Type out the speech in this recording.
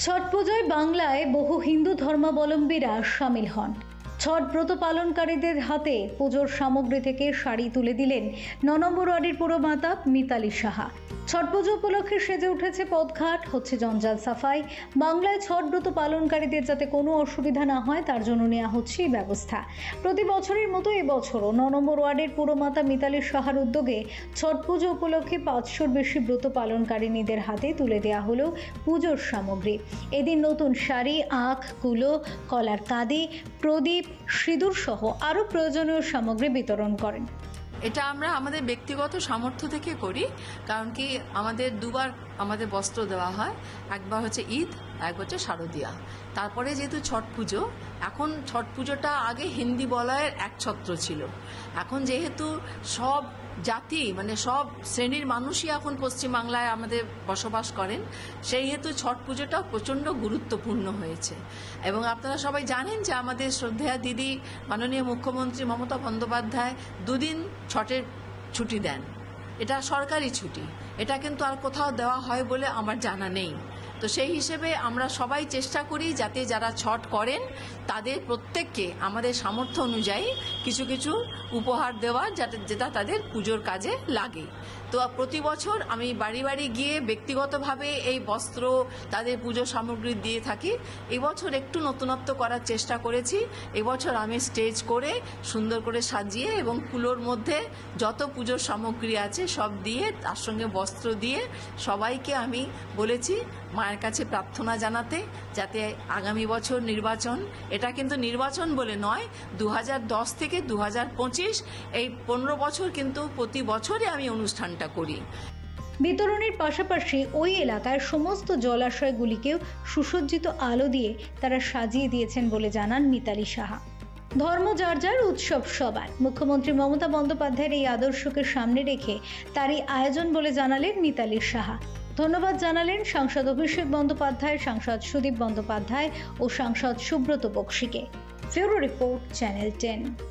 ছট পুজোয় বাংলায় বহু হিন্দু ধর্মাবলম্বীরা সামিল হন। ছট ব্রত পালনকারীদের হাতে পুজোর সামগ্রী থেকে শাড়ি তুলে দিলেন ন নম্বর ওয়ার্ডের পুরমাতা মিতালি সাহা। ছট পুজো উপলক্ষে সেজে উঠেছে পদঘাট হচ্ছে জঞ্জাল সাফাই। বাংলায় ছট ব্রত পালনকারীদের যাতে কোনো অসুবিধা না হয়, তার জন্য নেওয়া হচ্ছে এই ব্যবস্থা। প্রতি বছরের মতো এবছরও ন নম্বর ওয়ার্ডের পুরমাতা মিতালি সাহার উদ্যোগে ছট পুজো উপলক্ষে পাঁচশোর বেশি ব্রত পালনকারিনীদের হাতে তুলে দেওয়া হলো পুজোর সামগ্রী। এদিন নতুন শাড়ি, আখ, কুলো, কলার কাঁদি, প্রদীপ সিঁদুর সহ আরও প্রয়োজনীয় সামগ্রী বিতরণ করেন। এটা আমরা আমাদের ব্যক্তিগত সামর্থ্য থেকে করি, কারণ কি আমাদের দুবার আমাদের বস্ত্র দেওয়া হয়, একবার হচ্ছে ঈদ, এক হচ্ছে শারদীয়া। তারপরে যেহেতু ছট পুজো, এখন ছট পুজোটা আগে হিন্দি বলয়ের একছত্র ছিল। এখন যেহেতু সব জাতি মানে সব শ্রেণির মানুষই এখন পশ্চিমবাংলায় আমাদের বসবাস করেন, সেই হেতু ছট পুজোটাও প্রচণ্ড গুরুত্বপূর্ণ হয়েছে। এবং আপনারা সবাই জানেন যে আমাদের শ্রদ্ধেয়া দিদি, মাননীয় মুখ্যমন্ত্রী মমতা বন্দ্যোপাধ্যায় দুদিন ছটের ছুটি দেন। এটা সরকারি ছুটি। এটা কিন্তু আর কোথাও দেওয়া হয় বলে আমার জানা নেই। তো সেই হিসেবে আমরা সবাই চেষ্টা করি যাতে যারা ছট করেন, তাদের প্রত্যেককে আমাদের সামর্থ্য অনুযায়ী কিছু কিছু উপহার দেওয়া যাতে যেটা তাদের পুজোর কাজে লাগে। তো প্রতি বছর আমি বাড়ি বাড়ি গিয়ে ব্যক্তিগতভাবে এই বস্ত্র, তাদের পুজো সামগ্রী দিয়ে থাকি। এবছর একটু নতুনত্ব করার চেষ্টা করেছি। এবছর আমি স্টেজ করে, সুন্দর করে সাজিয়ে এবং কুলোর মধ্যে যত পুজোর সামগ্রী আছে সব দিয়ে, তার সঙ্গে বস্ত্র দিয়ে সবাইকে আমি বলেছি মায়ের কাছে প্রার্থনা জানাতে যাতে আগামী বছর নির্বাচন, এটা কিন্তু নির্বাচন বলে নয় দু থেকে দু হাজার পঁচিশ, এই পনেরো বছর কিন্তু প্রতি বছরই আমি অনুষ্ঠানটা করি। বিতরণের পাশাপাশি ওই এলাকার সমস্ত জলাশয়গুলিকেও সুসজ্জিত আলো দিয়ে তারা সাজিয়ে দিয়েছেন বলে জানান মিতালি সাহা। ধর্ম যার যার উৎসব সবার। মুখ্যমন্ত্রী মমতা বন্দ্যোপাধ্যায়ের এই আদর্শকে সামনে রেখে তারই আয়োজন বলে জানালেন মিতালি সাহা। ধন্যবাদ জানালেন সাংসদ অভিষেক বন্দ্যোপাধ্যায়, সাংসদ সুদীপ বন্দ্যোপাধ্যায় ও সাংসদ Subrata বক্সিকে। Bureau report, channel ten.